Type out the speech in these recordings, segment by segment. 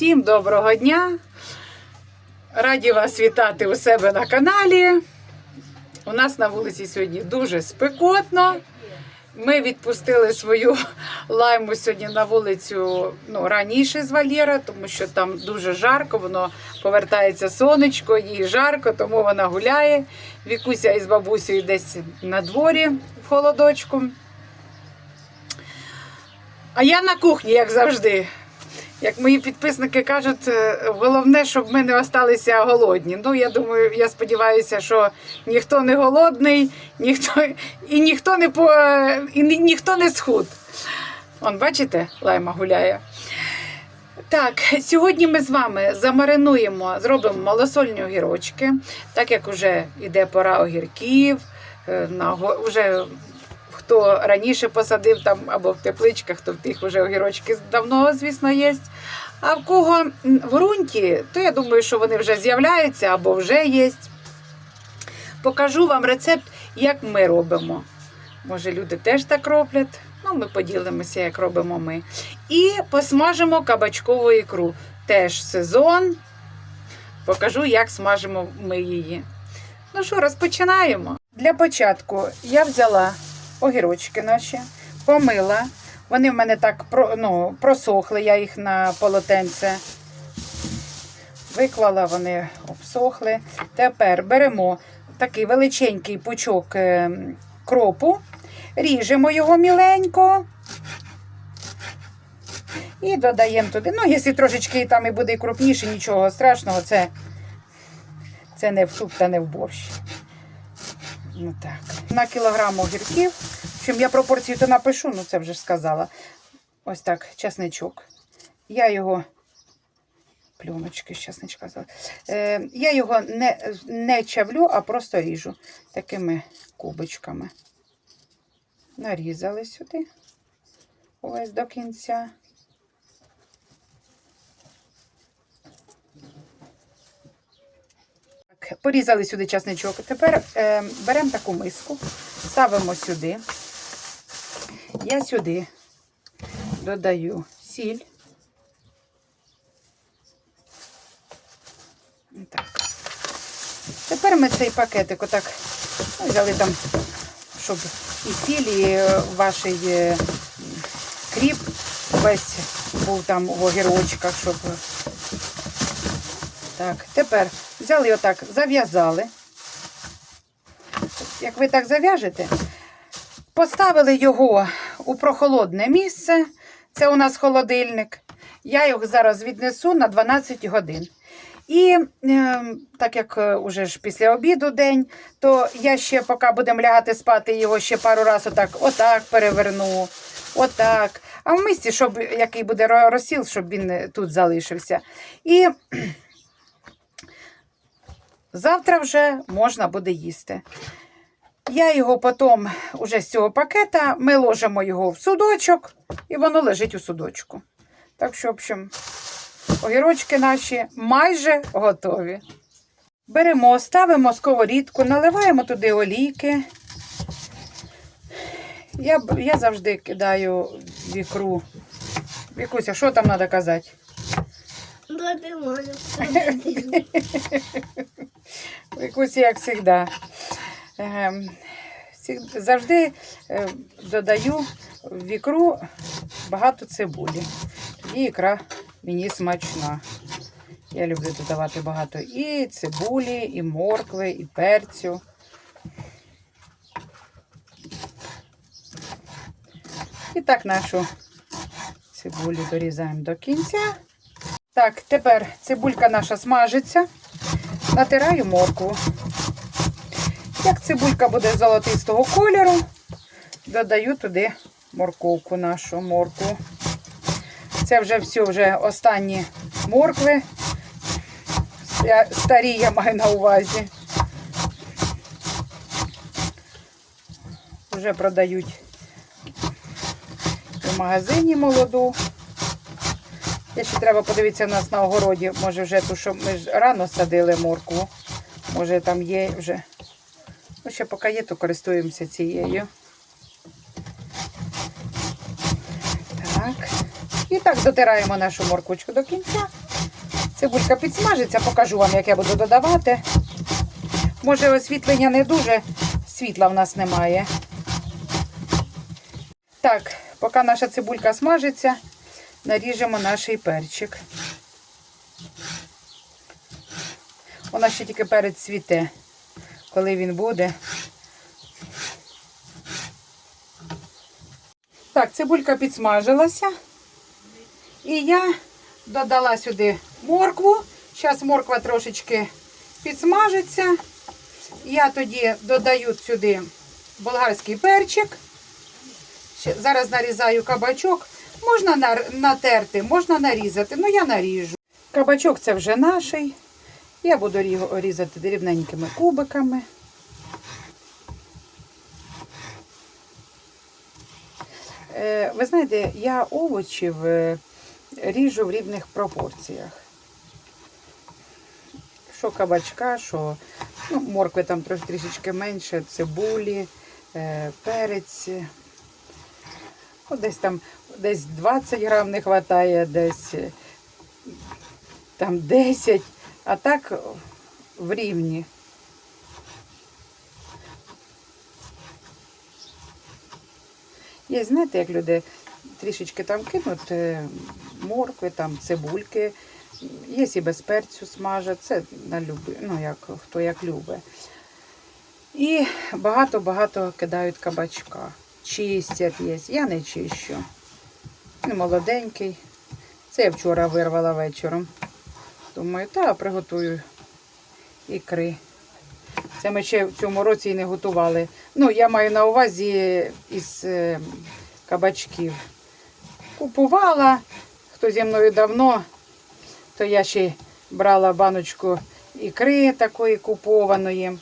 Всім доброго дня! Раді вас вітати у себе на каналі. У нас на вулиці сьогодні дуже спекотно. Ми відпустили свою лайму сьогодні на вулицю ну, раніше з Валєра, тому що там дуже жарко, воно повертається сонечко, їй жарко, тому вона гуляє. Вікуся із бабусею десь на дворі в холодочку. А я на кухні, як завжди. Як мої підписники кажуть, е, головне, щоб ми не осталися голодні. Ну, я думаю, я сподіваюся, що ніхто не голодний, ніхто і ніхто не по і ні- ніхто не схуд. Он, бачите, лайма гуляє. Так, сьогодні ми з вами замаринуємо, зробимо малосольні огірочки, так як вже йде пора огірків. е, вже хто раніше посадив там або в тепличках, то в тих вже огірочки давно, звісно, є. А в кого в ґрунті, то я думаю, що вони вже з'являються або вже є. Покажу вам рецепт, як ми робимо. Може, люди теж так роблять. Ну, ми поділимося, як робимо ми. І посмажимо кабачкову ікру. Теж сезон. Покажу, як смажимо ми її. Ну що, розпочинаємо. Для початку я взяла огірочки наші, помила. Вони в мене так ну, просохли, я їх на полотенце виклала, вони обсохли. Тепер беремо такий величенький пучок е, кропу, ріжемо його міленько. І додаємо туди. Ну, якщо трошечки там і буде крупніше, нічого страшного, це, це не в суп та не в борщ. Ну так. На кілограм огірків. Общем, я пропорцію то напишу, ну це вже ж сказала. Ось так, чесничок. Я його. Плюночки чесничка. взяла. Е, я його не, не чавлю, а просто ріжу такими кубочками. Нарізали сюди. Ось до кінця. Порізали сюди часничок. Тепер е, беремо таку миску, ставимо сюди. Я сюди додаю сіль. Так. Тепер ми цей пакетик отак ну, взяли там, щоб і сіль, і е, ваш е, кріп весь був там в огірочках, щоб так, тепер взяли отак, зав'язали. Як ви так зав'яжете, поставили його у прохолодне місце. Це у нас холодильник. Я його зараз віднесу на 12 годин. І е, так як е, уже ж після обіду день, то я ще, поки будемо лягати спати, його ще пару разів отак, отак переверну, отак. А в місці, щоб який буде розсіл, щоб він е, тут залишився. І Завтра вже можна буде їсти. Я його потім, уже з цього пакета, ми ложимо його в судочок, і воно лежить у судочку. Так що, в общем, огірочки наші майже готові. Беремо, ставимо сковорідку, наливаємо туди олійки. Я, я завжди кидаю в ікру. Вікуся, що там треба казати? Бабі може Якусь, як завжди. Ем, Завжди е, додаю в ікру багато цибулі. Тоді ікра мені смачна. Я люблю додавати багато і цибулі, і моркви, і перцю. І так нашу цибулю дорізаємо до кінця. Так, тепер цибулька наша смажиться. Натираю моркву. Як цибулька буде золотистого кольору, додаю туди морковку нашу моркву. Це вже все, вже останні моркви. Старі я маю на увазі. Вже продають в магазині молоду. Я ще треба подивитися у нас на огороді. Може вже ту, що ми ж рано садили моркву. Може там є вже. Ну, ще поки є, то користуємося цією. Так. І так дотираємо нашу морквочку до кінця. Цибулька підсмажиться, покажу вам, як я буду додавати. Може, освітлення не дуже, світла в нас немає. Так, поки наша цибулька смажиться, наріжемо наш перчик. Вона ще тільки перед цвіте, коли він буде. Так, цибулька підсмажилася. І я додала сюди моркву. Зараз морква трошечки підсмажиться. Я тоді додаю сюди болгарський перчик. Зараз нарізаю кабачок. Можна натерти, можна нарізати, ну я наріжу. Кабачок це вже наший. Я буду рі- різати дрібненькими кубиками. Е, Ви знаєте, я овочів е, ріжу в рівних пропорціях. Що кабачка, що ну, моркви там трішечки менше, цибулі, е, перець. От десь там десь 20 грам не вистачає, десь е, там 10, а так в рівні. Є, знаєте, як люди трішечки там кинуть е, моркви, там цибульки. Є і без перцю смажать, це на люби, ну як хто як любить. І багато-багато кидають кабачка. Чистять є. Я не чищу. Він молоденький. Це я вчора вирвала вечором. Думаю, та приготую ікри. Це ми ще в цьому році і не готували. Ну, я маю на увазі із е, кабачків. Купувала, хто зі мною давно, то я ще брала баночку ікри такої купованої.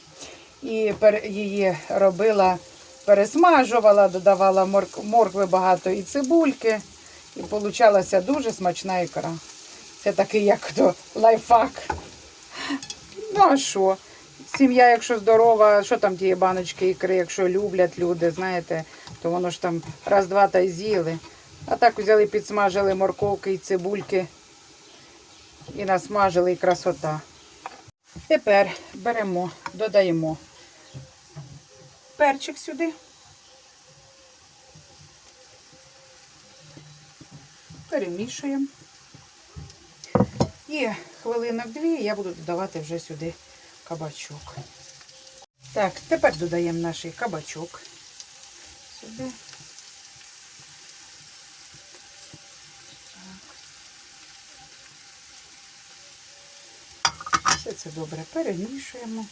І її робила, пересмажувала, додавала морк- моркви багато і цибульки. І получалася дуже смачна ікра. Це такий, як то лайфхак. Ну а що? Сім'я, якщо здорова, що там ті баночки ікри, якщо люблять люди, знаєте, то воно ж там раз-два та й з'їли. А так взяли, підсмажили морковки і цибульки і насмажили і красота. Тепер беремо, додаємо перчик сюди. Перемішуємо. І хвилинок дві я буду додавати вже сюди кабачок. Так, тепер додаємо наш кабачок сюди. Так. Все це добре перемішуємо.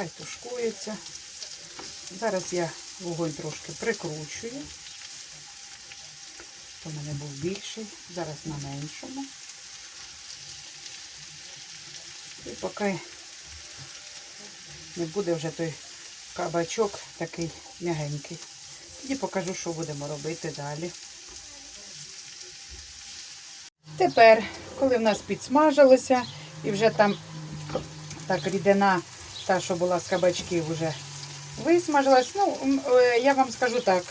Хай тушкується. Зараз я вогонь трошки прикручую. То в мене був більший, зараз на меншому. І поки не буде вже той кабачок такий м'ягенький. Тоді покажу, що будемо робити далі. Тепер, коли в нас підсмажилося і вже там так рідина, та, що була з кабачків, вже висмажилась. Ну, е, я вам скажу так,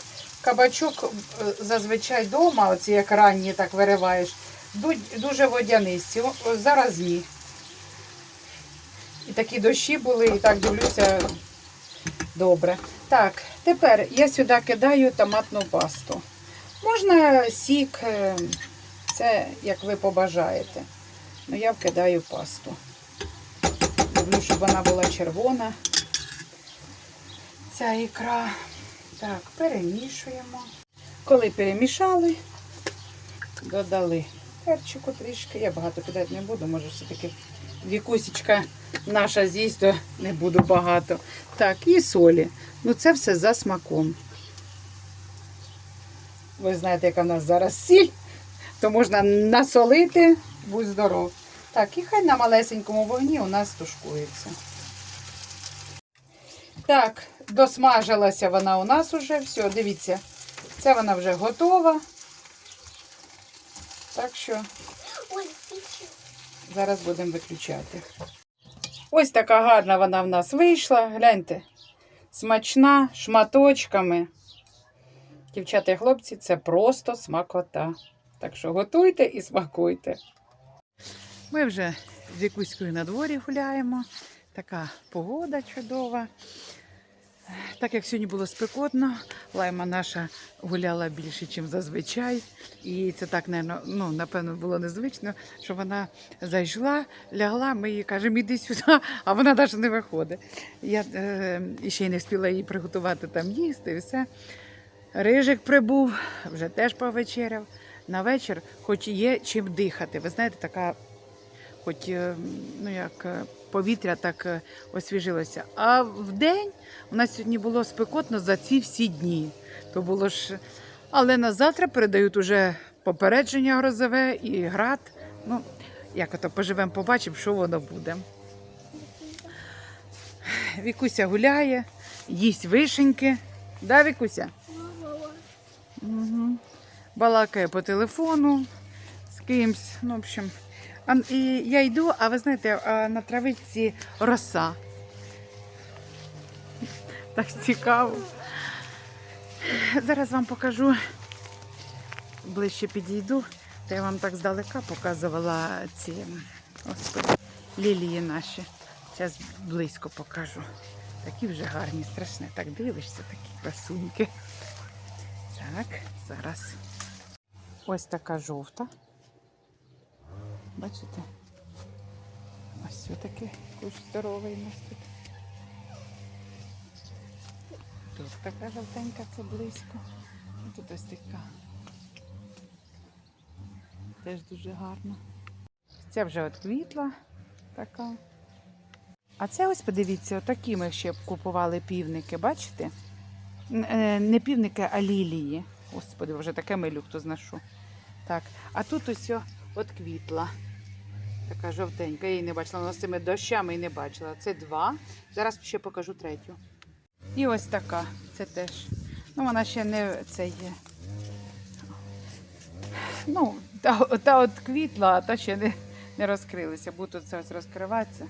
кабачок е, зазвичай вдома, оці як ранні так вириваєш, дуже водянисті. Зараз ні. І такі дощі були, і так дивлюся добре. Так, тепер я сюди кидаю томатну пасту. Можна сік, е, це як ви побажаєте. Ну, я вкидаю пасту. Люблю, щоб вона була червона. Ця ікра. Так, перемішуємо. Коли перемішали, додали перчику трішки. Я багато кидати не буду, може все-таки вікусічка наша з'їсть, то не буду багато. Так, і солі. Ну це все за смаком. Ви знаєте, яка в нас зараз сіль, то можна насолити, будь здоров. Так, і хай на малесенькому вогні у нас тушкується. Так, досмажилася вона у нас уже. Все, дивіться, це вона вже готова. Так що зараз будемо виключати. Ось така гарна вона в нас вийшла. Гляньте, смачна, шматочками. Дівчата і хлопці, це просто смакота. Так що готуйте і смакуйте. Ми вже з Вікуською на дворі гуляємо. Така погода чудова. Так як сьогодні було спекотно, лайма наша гуляла більше, ніж зазвичай. І це так, ну, напевно, було незвично, що вона зайшла, лягла, ми їй кажемо, іди сюди, а вона навіть не виходить. Я е, ще й не встигла їй приготувати там їсти і все. Рижик прибув, вже теж повечеряв. На вечір, хоч є чим дихати. Ви знаєте, така, хоч е, ну, як, е, повітря так е, освіжилося. А в день у нас сьогодні було спекотно за ці всі дні. То було ж. Але на завтра передають уже попередження грозове і град. Ну, як ото поживемо, побачимо, що воно буде. Вікуся гуляє, їсть вишеньки. Да, Вікуся? Угу. Балакає по телефону з кимсь. Ну, в общем. І я йду, а ви знаєте, на травиці роса. Так цікаво. Зараз вам покажу. Ближче підійду, то я вам так здалека показувала ці господи, лілії наші. Зараз близько покажу. Такі вже гарні, страшне. Так дивишся, такі красуньки. Так, зараз. Ось така жовта. Бачите? Ось такий кущ здоровий у нас тут. Тут така жовтенька, це близько. Тут ось така. Теж дуже гарна. Ця вже от квітла така. А це ось подивіться, отакі ми ще купували півники, бачите? Е, Не півники, а лілії. Господи, вже таке милю, хто знашу. Так, а тут ось от квітла. Така жовтенька. Її не бачила. Вона з цими дощами і не бачила. Це два. Зараз ще покажу третю. І ось така. Це теж. Ну, вона ще не це є. Ну, та, та от квітла, а та ще не, не розкрилася. Буде це ось розкриватися.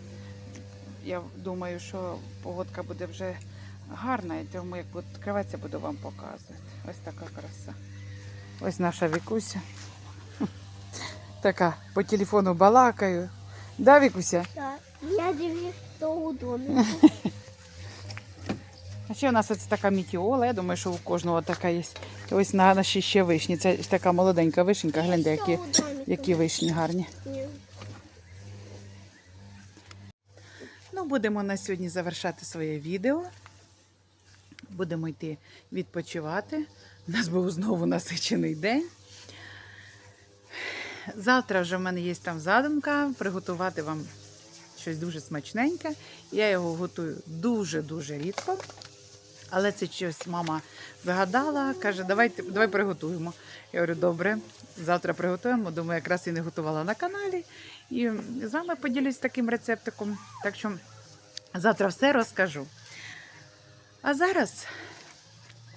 Я думаю, що погодка буде вже гарна, і тому як буде відкриватися, буду вам показувати. Ось така краса. Ось наша вікуся. Така по телефону балакаю. Да, Вікуся? Так, я дивлюсь, що удобно. А ще у нас ось така мітіола. Я думаю, що у кожного така є. Ось на нашій ще вишні. Це така молоденька вишенька. Гляньте, які, які вишні гарні. Ну, будемо на сьогодні завершати своє відео. Будемо йти відпочивати. У нас був знову насичений день. Завтра вже в мене є там задумка приготувати вам щось дуже смачненьке. Я його готую дуже-дуже рідко. Але це щось мама загадала, каже, давай, давай приготуємо. Я говорю, добре, завтра приготуємо. Думаю, якраз і не готувала на каналі. І з вами поділюсь таким рецептиком. Так що завтра все розкажу. А зараз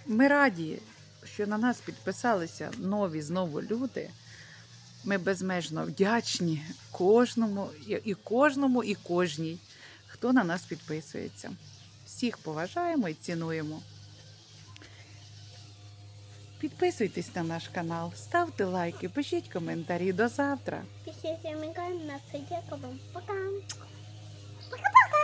ми раді, що на нас підписалися нові знову люди. Ми безмежно вдячні кожному і кожному, і кожній, хто на нас підписується. Всіх поважаємо і цінуємо. Підписуйтесь на наш канал, ставте лайки, пишіть коментарі. До завтра. Після на дякую. Пока. Пока-пока.